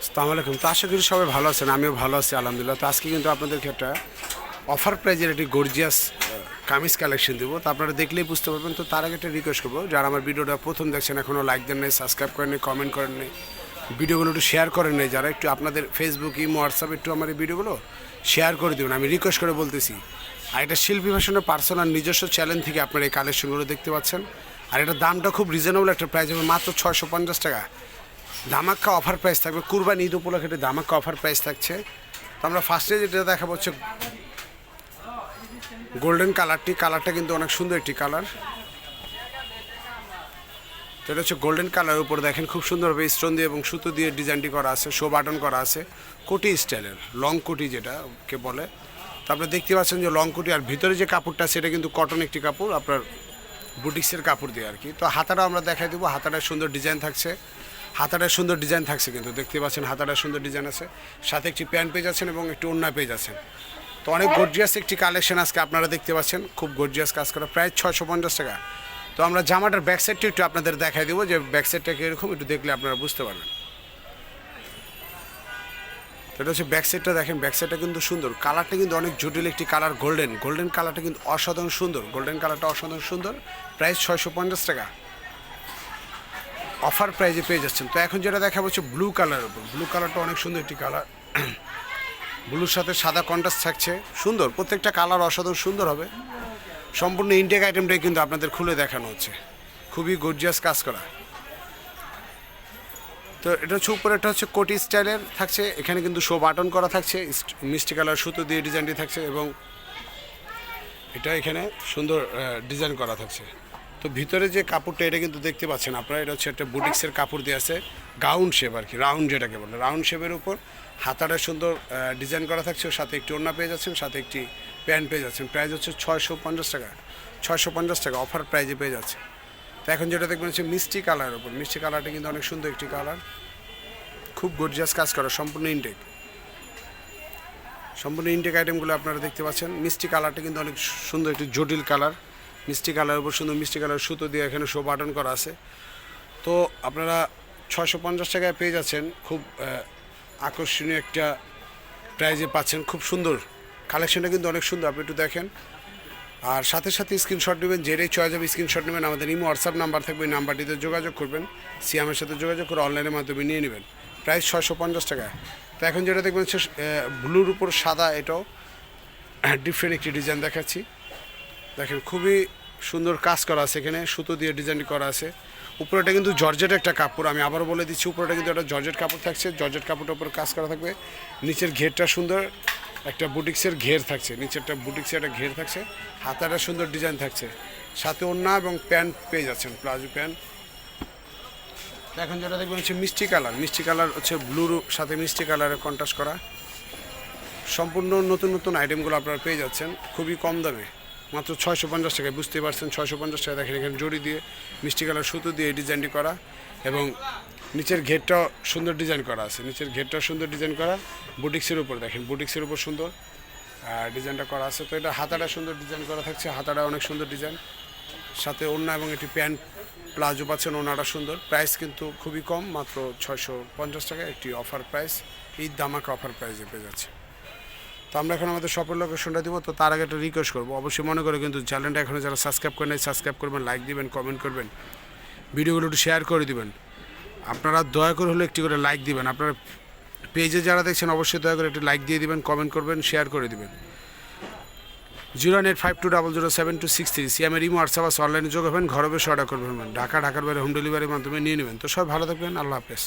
আসসালামু আলাইকুম। তো আশা করি সবাই ভালো আছেন, আমিও ভালো আছি, আলহামদুলিল্লাহ। তো আজকে কিন্তু আপনাদেরকে একটা অফার প্রাইজের একটি গর্জিয়াস কামিজ কালেকশন দেবো। তো আপনারা দেখলেই বুঝতে পারবেন। তো তার আগে একটা রিকোয়েস্ট করব, যারা আমার ভিডিওটা প্রথম দেখছেন, এখনও লাইক দেন নাই সাবস্ক্রাইব করেন নাই কমেন্ট করেন নাই, ভিডিওগুলো একটু শেয়ার করেন নাই, যারা একটু আপনাদের ফেসবুক ইমো হোয়াটসঅ্যাপ একটু আমার এই ভিডিওগুলো শেয়ার করে দেবেন। আমি রিকোয়েস্ট করে বলতেছি, আর এটা শিল্পী ভাষণের পার্সোনাল নিজস্ব চ্যানেল থেকে আপনারা এই কালেকশনগুলো দেখতে পাচ্ছেন। আর এটা দামটা খুব রিজনেবল একটা প্রাইস হবে, মাত্র ছয়শো পঞ্চাশ টাকা। ধামাক্কা অফার প্রাইস থাকবে। কুরবানি ঈদ উপলক্ষে ধামাক্কা অফার প্রাইস থাকছে। তো আমরা ফার্স্টে যেটা দেখাবো হচ্ছে গোল্ডেন কালারটি কালারটা কিন্তু অনেক সুন্দর একটি কালার তো এটা হচ্ছে গোল্ডেন কালারের উপর দেখেন, খুব সুন্দরভাবে স্টোন দিয়ে এবং সুতো দিয়ে ডিজাইনটি করা আছে শো বাটন করা আছে। কোটি স্টাইলের লং কোটি যেটা কে বলে। তো আপনারা দেখতে পাচ্ছেন যে লং কোটি, আর ভিতরে যে কাপড়টা সেটা কিন্তু কটন একটি কাপড়, আপনার বুটিক্সের কাপড় দিয়ে আর কি। তো হাতাটা আমরা দেখাই দেবো হাতাটা সুন্দর ডিজাইন থাকছে। হাতাটা সুন্দর ডিজাইন থাকছে কিন্তু, দেখতে পাচ্ছেন হাতাটা সুন্দর ডিজাইন আছে। সাথে একটি প্যান্ট পেজ আছেন এবং একটি ওড়না পেজ আছেন। তো অনেক গর্জিয়াস একটি কালেকশন আজকে আপনারা দেখতে পাচ্ছেন, খুব গর্জিয়াস কাজ করা, প্রায় ছয়শো পঞ্চাশ টাকা। তো আমরা জামাটার ব্যাক সাইডটা একটু আপনাদের দেখাই দেবো, যে ব্যাক সাইডটা কীরকম, একটু দেখলে আপনারা বুঝতে পারবেন। এটা হচ্ছে ব্যাক সাইডটা দেখেন ব্যাক সাইডটা কিন্তু সুন্দর। কালারটা কিন্তু অনেক জটিল একটি কালার গোল্ডেন গোল্ডেন কালারটা কিন্তু অসাধারণ সুন্দর। গোল্ডেন কালারটা অসাধারণ সুন্দর প্রাইস ছয়শো পঞ্চাশ টাকা। অফার প্রাইজে পেয়ে যাচ্ছেন। তো এখন যেটা দেখা হচ্ছে ব্লু কালার উপর। ব্লু কালারটা অনেক সুন্দর একটি কালার ব্লুর সাথে সাদা কন্ট্রাস্ট থাকছে। সুন্দর, প্রত্যেকটা কালার অসাধারণ সুন্দর হবে। সম্পূর্ণ ইনটেক আইটেমটাই কিন্তু আপনাদের খুলে দেখানো হচ্ছে। খুবই গর্জিয়াস কাজ করা। তো এটা হচ্ছে উপরেটা হচ্ছে কোটি স্টাইলের থাকছে। এখানে কিন্তু শো বাটন করা থাকছে। মিষ্টি কালার সুতো দিয়ে ডিজাইনটি থাকছে এবং এটা এখানে সুন্দর ডিজাইন করা থাকছে। তো ভিতরে যে কাপড়টা, এটা কিন্তু দেখতে পাচ্ছেন আপনারা, এটা হচ্ছে একটা বুটিক্সের কাপড় দিয়ে আছে, গাউন শেপ আর কি রাউন্ড যেটাকে বলে রাউন্ড শেপের উপর হাতাটা সুন্দর ডিজাইন করা থাকছে, ওর সাথে একটি ওড়না পেয়ে যাচ্ছেন, সাথে একটি প্যান্ট পেয়ে যাচ্ছেন প্রাইস হচ্ছে ছয়শো পঞ্চাশ টাকা, ছয়শো পঞ্চাশ টাকা অফার প্রাইজে পেয়ে যাচ্ছে। তো এখন যেটা দেখবেন হচ্ছে মিষ্টি কালার উপর, মিষ্টি কালারটা কিন্তু অনেক সুন্দর একটি কালার, খুব গর্জিয়াস কাজ করা, সম্পূর্ণ ইনটেক সম্পূর্ণ ইনটেক আইটেমগুলো আপনারা দেখতে পাচ্ছেন, মিষ্টি কালারটা কিন্তু অনেক সুন্দর, একটি জটিল কালার। মিষ্টি কালার উপর সুন্দর মিষ্টি কালার, সুতো দিয়ে এখানে শো বাটন করা আছে। তো আপনারা ছয়শো পঞ্চাশ টাকায় পেয়ে যাচ্ছেন। খুব আকর্ষণীয় একটা প্রাইজে পাচ্ছেন। খুব সুন্দর। কালেকশনটা কিন্তু অনেক সুন্দর। আপনি একটু দেখেন। আর সাথে সাথে স্ক্রিনশট নেবেন। যেটাই চয়েস হবে স্ক্রিনশট নেবেন। আমাদের ইমো হোয়াটসঅ্যাপ নাম্বার থাকবে। এই নাম্বারটিতে যোগাযোগ করবেন। সিয়ামের সাথে যোগাযোগ করে অনলাইনের মাধ্যমে নিয়ে নেবেন। প্রাইস ছয়শো পঞ্চাশ টাকা তো এখন যেটা দেখবেন হচ্ছে ব্লুর উপর সাদা এটাও ডিফারেন্ট একটি ডিজাইন দেখাচ্ছি। দেখেন, খুবই সুন্দর কাজ করা আছে এখানে, সুতো দিয়ে ডিজাইন করা আছে। উপরেটা কিন্তু জর্জেট একটা কাপড়, আমি আবারও বলে দিচ্ছি, উপরেটা কিন্তু একটা জর্জেট কাপড় থাকছে, জর্জেট কাপড়টার উপর কাজ করা থাকবে। নিচের ঘেরটা সুন্দর, একটা বুটিক্সের ঘের থাকছে, নিচেরটা বুটিক্সের একটা ঘের থাকছে, হাতাটা সুন্দর ডিজাইন থাকছে। সাথে ওড়না এবং প্যান্ট পেয়ে যাচ্ছেন, প্লাজো প্যান্ট। এখন যেটা দেখবেন হচ্ছে মিষ্টি কালার মিষ্টি কালার হচ্ছে ব্লুর সাথে মিষ্টি কালারের কন্ট্রাস্ট করা। সম্পূর্ণ নতুন নতুন আইটেমগুলো আপনারা পেয়ে যাচ্ছেন, খুবই কম দামে। মাত্র ছয়শো পঞ্চাশ টাকায়, বুঝতেই পারছেন, ছয়শো পঞ্চাশ টাকা দেখেন এখানে জড়ি দিয়ে, মিষ্টি কালার সুতো দিয়ে ডিজাইনটি করা এবং নিচের ঘেরটাও সুন্দর ডিজাইন করা আছে। নিচের ঘেরটাও সুন্দর ডিজাইন করা বুটিক্সের উপর দেখেন বুটিক্সের উপর সুন্দর ডিজাইনটা করা আছে। তো এটা হাতাটা সুন্দর ডিজাইন করা থাকছে, হাতাটা অনেক সুন্দর ডিজাইন সাথে ওড়না এবং একটি প্যান্ট প্লাজো পাচ্ছেন ওনাটা সুন্দর। প্রাইস কিন্তু খুবই কম, মাত্র ছয়শো পঞ্চাশ টাকা একটি অফার প্রাইস ঈদ দামাকা অফার প্রাইসে পেয়ে যাচ্ছে। তো আমরা এখন আমাদের শপের লোকেশনটা দিব, তো তার আগে একটা রিকোয়েস্ট করব। অবশ্যই মনে করে কিন্তু চ্যানেলটা এখনও যারা সাবস্ক্রাইব করেন সাবস্ক্রাইব করবেন লাইক দিবেন কমেন্ট করবেন। ভিডিওগুলো একটু শেয়ার করে দিবেন। আপনারা দয়া করে হলে একটি করে লাইক দিবেন। আপনারা পেজে যারা দেখছেন, অবশ্যই দয়া করে একটু লাইক দিয়ে দিবেন কমেন্ট করবেন শেয়ার করে দিবেন। Zero eight five two double zero seven two six three সিএমের imo WhatsApp আছে অনলাইনে যোগ হবেন, ঘরে বসে অর্ডার করবেন। ঢাকা, ঢাকার বাইরে হোম ডেলিভারির মাধ্যমে নিয়ে নেবেন। তো সব ভালো থাকবেন, আল্লাহ হাফেজ।